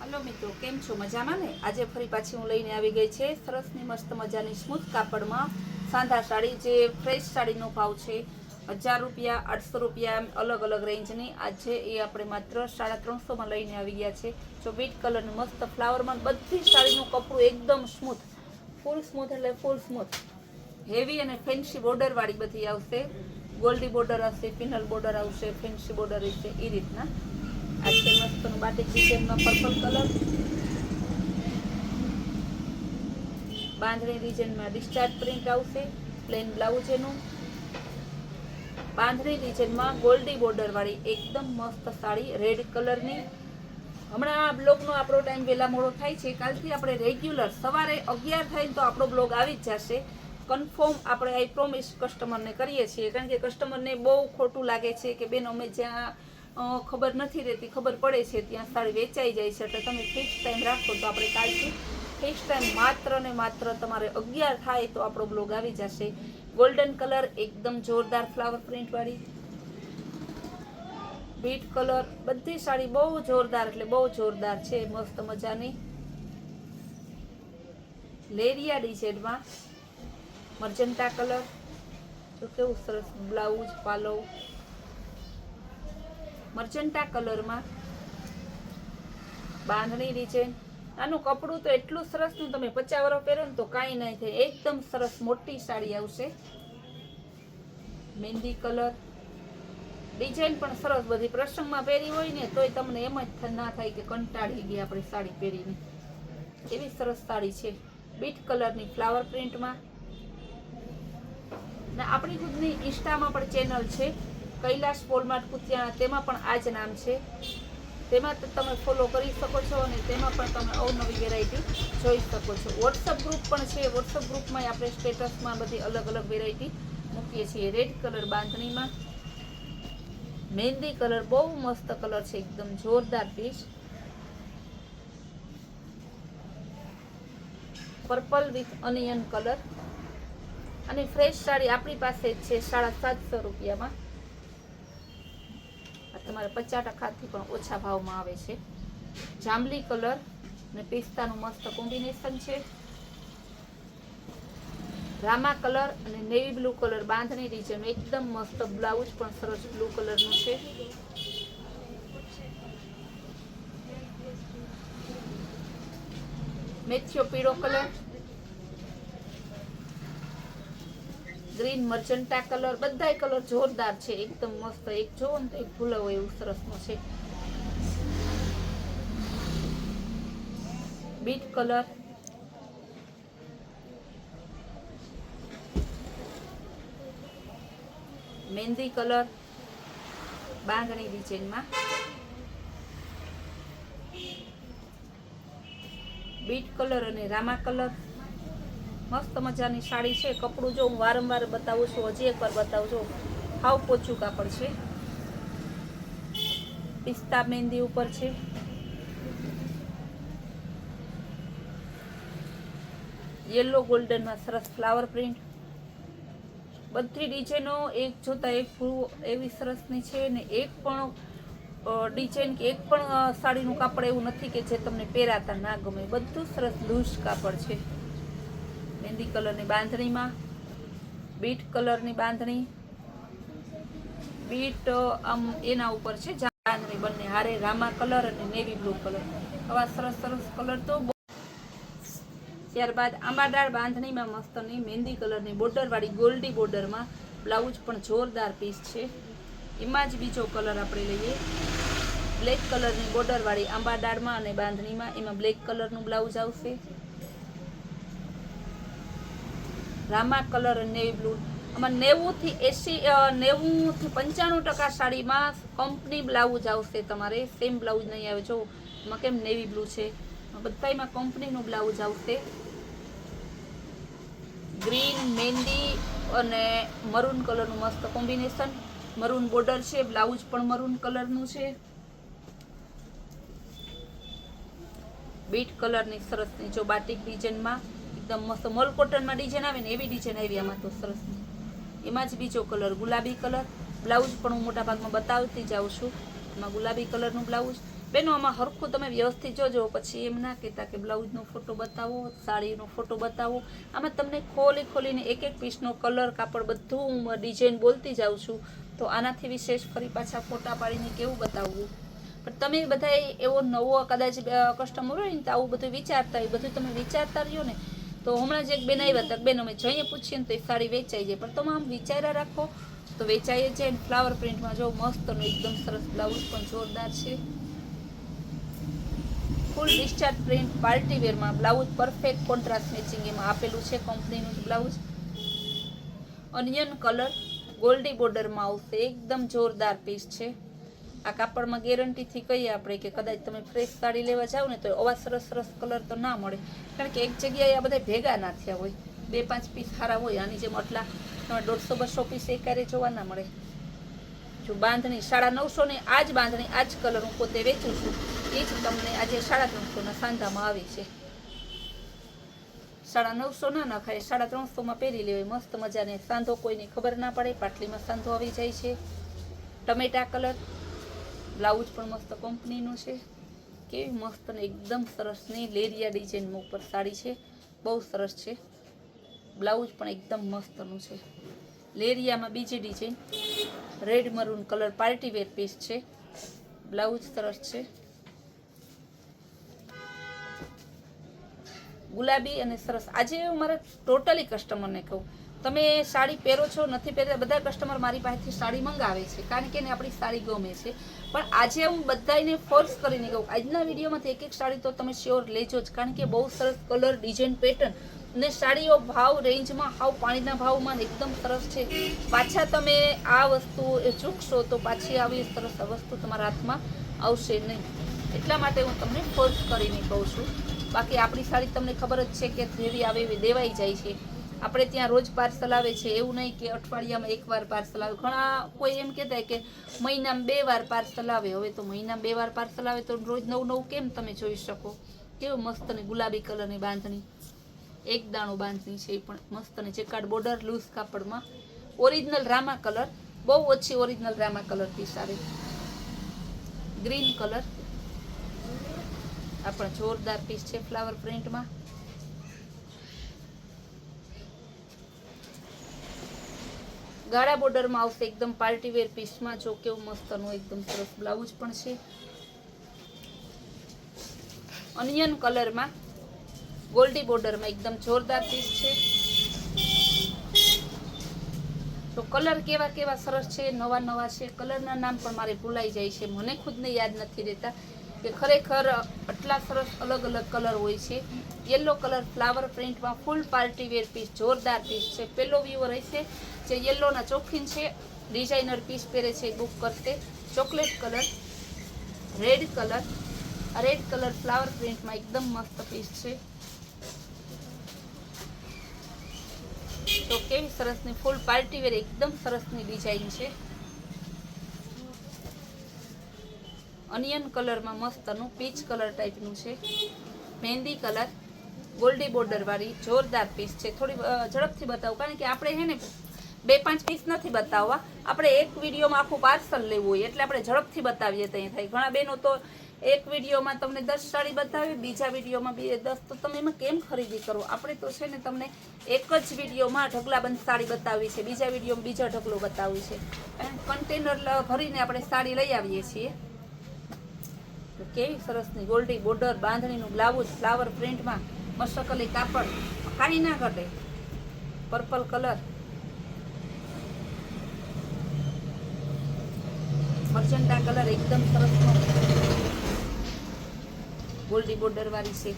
Hello મિત્રો, કેમ છો? મજામાં ને? આજે ફરી પાછી હું લઈને આવી ગઈ છે સરસની મસ્ત મજાની સ્મૂથ કાપડમાં. સાંધા સાડી જે ફ્રેશ સાડીનો ભાવ છે, હજાર રૂપિયા, આઠસો રૂપિયા અલગ અલગ રેન્જની. આજે એ આપણે માત્ર સાડા ત્રણસોમાં લઈને આવી ગયા છે. જો બીટ કલરનું મસ્ત ફ્લાવરમાં બધી સાડીનું કપડું એકદમ સ્મૂથ. ફૂલ સ્મૂથ એટલે ફૂલ સ્મૂથ. હેવી અને ફેન્સી બોર્ડરવાળી બધી આવશે. ગોલ્ડી બોર્ડર આવશે ફિનલ બોર્ડર આવશે ફેન્સી બોર્ડર આવશે, એ રીતના. મસ્તનું બાટિક ડિઝાઇનમાં પર્પલ કલર બાંધણી ડિઝાઇનમાં ડિસ્ચાર્જ પ્રિન્ટ આવશે પ્લેન બ્લાઉઝ એનું. બાંધણી ડિઝાઇનમાં ગોલ્ડી બોર્ડરવાળી એકદમ મસ્ત સાડી રેડ કલરની હમણાં આ બ્લોગનો આપણો ટાઈમ વહેલા મોડો થાય છે. કાલથી આપણે રેગ્યુલર સવારે અગિયાર થાય તો આપણો બ્લોગ આવી જ જશે. કન્ફર્મ આપણે આઈ પ્રોમિસ કસ્ટમરને કરીએ છીએ. કારણ કે કસ્ટમરને બહુ ખોટું લાગે છે કે, બેન, અમે જ્યાં ખબર નથી રહેતી, ખબર પડે છે ત્યાં સાડી વેચાઈ જાય છે. એટલે તમે ફિક્સ ટાઈમ રાખો તો આપણે કાલથી ફિક્સ ટાઈમ માત્ર ને માત્ર તમારે અગિયાર થાય તો આપણો બ્લોગ આવી જશે. ગોલ્ડન કલર એકદમ જોરદાર ફ્લાવર પ્રિન્ટવાળી બીટ કલર બધી સાડી બહુ જોરદાર એટલે બહુ જોરદાર છે, મસ્ત મજાની. લેરિયા ડિઝાઇનમાં મર્જન્ટા કલર તો કેવું સરસ બ્લાઉઝ પાલવ મર્જન્ટા કલરમાં બાંધણી ડિઝાઇન આનું કપડું તો એટલું સરસનું તમે પચાસ વર્ષ પહેરો ને તો કાંઈ નહીં થાય. એકદમ સરસ મોટી સાડી આવશે. મહેંદી કલર. ડિઝાઇન પણ સરસ બધી. પ્રસંગમાં પહેરી હોય ને તોય તમને એમ જ ના થાય કે કંટાળી ગઈ આપણે સાડી પહેરીને. એવી સરસ સાડી છે. બીટ કલરની ફ્લાવર પ્રિન્ટમાં. ને આપણી ખુદની ઇન્સ્ટામાં પણ ચેનલ છે. કૈલાશ પોલમાર્ટ કુતિયાણા તેમાં પણ આ જ નામ છે. તેમાં તમે ફોલો કરી શકો છો અને તેમાં પણ તમે અવનવી વેરાયટી જોઈ શકો છો. વોટ્સઅપ ગ્રુપ પણ છે. વોટ્સઅપ ગ્રુપમાં આપણે સ્ટેટસમાં બધી અલગ અલગ વેરાયટી મૂકીએ છીએ. રેડ કલર બાંધણીમાં. મહેંદી કલર બહુ મસ્ત કલર છે. એકદમ જોરદાર piece purple with onion colour અને ફ્રેશ સાડી આપણી પાસે જ છે સાડા સાતસો રૂપિયામાં. તમારે પચાસ ટકાથી પણ ઓછા ભાવમાં આવે છે. જાંબલી કલર અને પિસ્તાનું મસ્ત કોમ્બિનેશન છે. રામા કલર અને નેવી બ્લુ કલર બાંધણી રીજન એકદમ મસ્ત બ્લાઉઝ પણ સરસ બ્લુ કલરનું છે. મેથ્યો પીળો કલર. ગ્રીન મર્જન્ટા કલર બધાય કલર જોરદાર છે. એકદમ મસ્ત, એક જોવો ને તો એક ભૂલાવો એવું સરસનો છે. Beet colour mehndi colour bandhani ડિઝાઇનમાં બીટ કલર અને રામા કલર મસ્ત મજાની સાડી છે. કપડું જો હું વારંવાર બતાવું છું, હજી એકવાર બતાવું છું. હાવ પોચું કાપડ છે. પિસ્તા મહેંદી ઉપર છે. યલો ગોલ્ડનમાં સરસ ફ્લાવર પ્રિન્ટ બધી ડિઝાઇનો એક જોતા એક એવી સરસની છે ને એક પણ ડિઝાઇન કે એક પણ સાડીનું કાપડ એવું નથી કે જે તમને પહેરાતા ના ગમે. બધું સરસ લૂઝ કાપડ છે. મહેંદી કલરની બાંધણીમાં, બીટ કલરની બાંધણી, બીટ આમ એના ઉપર છે બાંધણી બંને, હારે રામા કલર અને નેવી બ્લુ કલર. આવા સરસ સરસ કલર તો ત્યારબાદ આંબાડાળ બાંધણીમાં મસ્તની મહેંદી કલરની બોર્ડરવાળી ગોલ્ડી બોર્ડરમાં બ્લાઉઝ પણ જોરદાર પીસ છે. એમાં જ બીજો કલર આપણે લઈએ. બ્લેક કલરની બોર્ડરવાળી આંબાડાળમાં અને બાંધણીમાં એમાં બ્લેક કલરનું બ્લાઉઝ આવશે. રામા કલર નેવી બ્લુ. આમાં નેવુંથી એસી નેવુંથી પંચાણું ટકા સાડીમાં કંપની બ્લાઉઝ આવશે તમારે. સેમ બ્લાઉઝ નહીં આવે. જો, એમાં કેમ નેવી બ્લુ છે? બધામાં કંપનીનું બ્લાઉઝ આવશે. ગ્રીન મહેંદી અને મરૂન કલરનું મસ્ત કોમ્બિનેશન. મરૂન બોર્ડર છે, બ્લાઉઝ પણ મરૂન કલરનું છે. બીટ કલરની સરસની જો બાટિક ડિઝાઇનમાં. એકદમ મસ્ત મોલ કોટનમાં ડિઝાઇન આવે ને એવી ડિઝાઇન આવી આમાં તો સરસ. એમાં જ બીજો કલર ગુલાબી કલર બ્લાઉઝ પણ હું મોટા ભાગમાં બતાવતી જાઉં છું. એમાં ગુલાબી કલરનું બ્લાઉઝ બેનો, આમાં હરખું તમે વ્યવસ્થિત જોજો. પછી એમ ના કહેતા કે બ્લાઉઝનો ફોટો બતાવો સાડીનો ફોટો બતાવો. આમાં તમને ખોલી ખોલીને એક એક પીસનો કલર કાપડ બધું હું ડિઝાઇન બોલતી જાઉં છું. તો આનાથી વિશેષ ફરી પાછા ફોટા પાડીને કેવું બતાવવું? પણ તમે બધા એવો નવો કદાચ કસ્ટમર હોય ને તો આવું બધું વિચારતા હોય. બધું તમે વિચારતા રહ્યો ને તો હમણાં જ એક બેન આવ્યા હતા, બેન અમે જઈએ પૂછીએ ને તો એ સાડી વેચાઈ જાય. પણ તમે આમ વિચાર્યા રાખો, તો વેચાઈ જાય ને ફ્લાવર પ્રિન્ટમાં જો મસ્તનું એકદમ સરસ બ્લાઉઝ પણ જોરદાર છે. ફૂલ ડિસ્ચાર્જ પ્રિન્ટ પાર્ટી વેરમાં બ્લાઉઝ પરફેક્ટ કોન્ટ્રાસ્ટ મેચિંગ એમાં આપેલું છે કંપનીનું બ્લાઉઝ અનિયન કલર ગોલ્ડી બોર્ડરમાં આવશે, એકદમ જોરદાર પીસ છે. આ કાપડમાં ગેરંટીથી કહીએ આપણે કે કદાચ તમે ફ્રેશ સાડી લેવા જાઓ ને તો આવા સરસ સરસ કલર તો ના મળે. કારણ કે એક જગ્યાએ આ બધા ભેગા ના થયા હોય. બે પાંચ પીસ સારા હોય. આની જેમ આટલા તમે દોઢસો બસો પીસ એકારે જોવા ના મળે. જો બાંધણી સાડા નવસો ને આ જ બાંધણી આ જ કલર હું પોતે વેચું છું, એ જ તમને આજે સાડા ત્રણસોના સાંધામાં આવી છે. સાડા નવસો ના નખાય સાડા ત્રણસોમાં પહેરી લેવાય. મસ્ત મજાને સાંધો કોઈને ખબર ના પડે, પાટલીમાં સાંધો આવી જાય છે. ટમેટા કલર બ્લાઉઝ પણ મસ્ત કંપનીનું છે. કેવી મસ્ત ને એકદમ સરસની લેરિયા ડિઝાઇનમાં ઉપર સાડી છે. બહુ સરસ છે. બ્લાઉઝ પણ એકદમ મસ્તનું છે. લેરિયામાં બીજી design red maroon colour party wear piece છે. બ્લાઉઝ સરસ છે. ગુલાબી અને સરસ. આજે હું મારા ટોટલી કસ્ટમરને કહું તમે સાડી પહેરો છો, નથી પહેરતા બધા કસ્ટમર મારી પાસેથી સાડી મંગાવે છે. કારણ કે એને આપણી સાડી ગમે છે. પણ આજે હું બધાને ફોર્સ કરીને કહું, આજના વિડીયોમાંથી એક એક સાડી તો તમે શ્યોર લેજો જ. કારણ કે બહુ સરસ કલર ડિઝાઇન પેટર્ન ને સાડીઓ ભાવ રેન્જમાં હાવ પાણીના ભાવમાં એકદમ સરસ છે. પાછા તમે આ વસ્તુ ચૂકશો તો પાછી આવી સરસ વસ્તુ તમારા હાથમાં આવશે નહીં. એટલા માટે હું તમને ફોર્સ કરીને કહું છું. બાકી આપણી સાડી તમને ખબર જ છે કે જેવી આવે એવી દેવાઈ જાય છે. આપણે ત્યાં રોજ પાર્સલ આવે છે, એવું નહીં કે અઠવાડિયામાં એકવાર પાર્સલ આવે. ઘણા કોઈ એમ કહેતા કે મહિનામાં બે વાર પાર્સલ આવે. હવે તો મહિનામાં બે વાર પાર્સલ આવે તો રોજ નવું નવું કેમ તમે જોઈ શકો? કેવું મસ્ત ને ગુલાબી કલરની બાંધણી. એક દાણું બાંધણી છે એ પણ મસ્ત ને ચેકાડ બોર્ડર લૂઝ કાપડમાં. ઓરિજિનલ રામા કલર બહુ ઓછી ઓરિજિનલ રામા કલર પીસ આવે. ગ્રીન કલર આ જોરદાર પીસ છે ફ્લાવર પ્રિન્ટમાં ગાળા બોર્ડરમાં આવશે એકદમ પાર્ટી વેર પીસમાં, જો કેવું મસ્તનું, એકદમ સરસ બ્લાઉઝ પણ છે. અનિયન કલરમાં, ગોલ્ડી બોર્ડરમાં એકદમ જોરદાર પીસ છે. તો કલર કેવા કેવા સરસ છે, નવા નવા છે. કલરના નામ પણ મારે ભૂલાઈ જાય છે. મને ખુદને યાદ નથી રહેતા કે ખરેખર આટલા સરસ અલગ અલગ કલર હોય છે. યલો કલર ફ્લાવર પ્રિન્ટમાં ફૂલ પાર્ટી વેર પીસ, જોરદાર પીસ છે. પેલો વ્યૂ રહેશે જે યલોના ચોખીન છે ડિઝાઇનર પીસ પહેરે છે બુક કરતે. Chocolate colour red colour red colour flower પ્રિન્ટમાં એકદમ મસ્ત પીસ છે. તો કેવી સરસની ફૂલ પાર્ટી વેર એકદમ સરસની ડિઝાઇન છે. અનિયન કલરમાં મસ્તનું પીચ કલર ટાઈપનું છે. મહેંદી કલર ગોલ્ડી બોર્ડરવાળી જોરદાર પીસ છે. થોડી ઝડપથી બતાવું, કારણ કે આપણે હે ને બે પાંચ પીસ નથી બતાવવા. આપણે એક વિડીયોમાં આખું પાર્સલ લેવું હોય એટલે આપણે ઝડપથી બતાવીએ ત્યાં થાય. ઘણા બહેનો તો એક વિડીયોમાં તમને દસ સાડી બતાવે, બીજા વિડીયોમાં બે દસ. તો તમે એમાં કેમ ખરીદી કરો? આપણે તો છે ને તમને એક જ વિડીયોમાં ઢગલાબંધ સાડી બતાવી છે. બીજા વિડીયોમાં બીજો ઢગલો બતાવી છે. કન્ટેનર ભરીને આપણે સાડી લઈ આવીએ છીએ. કેવી સરસની ગોલ્ડી બોર્ડર બાંધણીનું બ્લાઉઝ ફ્લાવર પ્રિન્ટમાં મસ્તકલી કાપડ. કાંઈ ના ઘટે. પર્પલ કલર મર્ચન્ટા કલર એકદમ સરસ ગોલ્ડી બોર્ડરવાળી છે.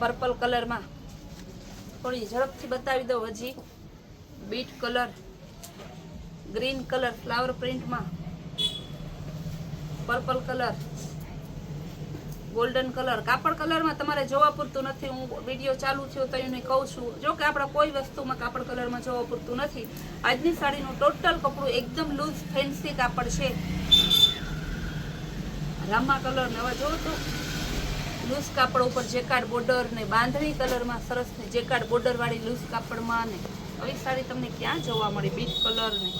પર્પલ કલરમાં થોડી ઝડપથી બતાવી દઉં હજી. Beet colour. Green colour, flower પ્રિન્ટમાં purple colour. Golden colour કાપડ કલરમાં તમારે જોવા પૂરતું નથી. હું વીડિયો ચાલુ થયો તો એને કહું છું. જો કે આપણા કોઈ વસ્તુમાં કાપડ કલરમાં જોવા પૂરતું નથી. આજની સાડીનું ટોટલ કપડું એકદમ લૂઝ ફેન્સી કાપડ છે. રામા કલર નવા જોવો તો. લૂઝ કાપડ ઉપર જેકાર્ડ બોર્ડર ને બાંધણી કલરમાં સરસ ને જેકાર્ડ બોર્ડરવાળી લૂઝ કાપડમાં ને. આવી સાડી તમને ક્યાં જોવા મળે? બીટ કલર ને.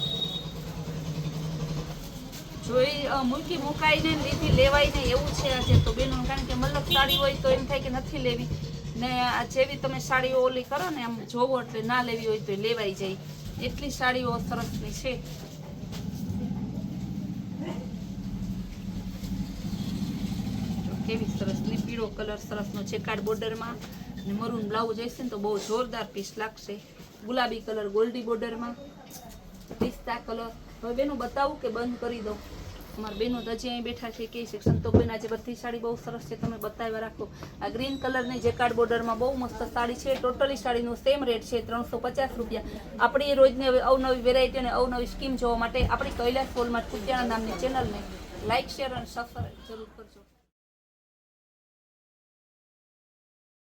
જોઈ મૂકી મુકાઈને લીધી લેવાય ને એવું છે આજે તો બેનો કારણ કે મતલબ સાડી હોય તો એમ થાય કે નથી લેવી. ને આ જેવી તમે સાડીઓ ઓલી કરો ને આમ જોવો એટલે ના લેવી હોય તો લેવાઈ જાય. એટલી સાડીઓ સરસની છે. કેવી સરસ ને પીળો કલર સરસનો છે કાર્ડ બોર્ડરમાં. ને મરૂન બ્લાઉઝ હશે ને તો બહુ જોરદાર પીસ લાગશે. ગુલાબી કલર, ગોલ્ડી બોર્ડરમાં. પિસ્તા કલર. હવે બેનું બતાવું કે બંધ કરી દઉં. અમારા બેનો હજી અહીં બેઠા છે કે છે સંતોકબેન આજે બધી સાડી બહુ સરસ છે, તમે બતાવ્યા રાખો. આ ગ્રીન કલરની જે કાર્ડ બોર્ડરમાં બહુ મસ્ત સાડી છે ટોટલી સાડીનું સેમ રેટ છે, ત્રણસો પચાસ રૂપિયા. આપણી રોજની હવે અવનવી વેરાયટી અને અવનવી સ્કીમ જોવા માટે આપણી કૈલાસ ફોલમાં કુતિયાણા નામની ચેનલને લાઇક શેર અને સફર જરૂર કરજો.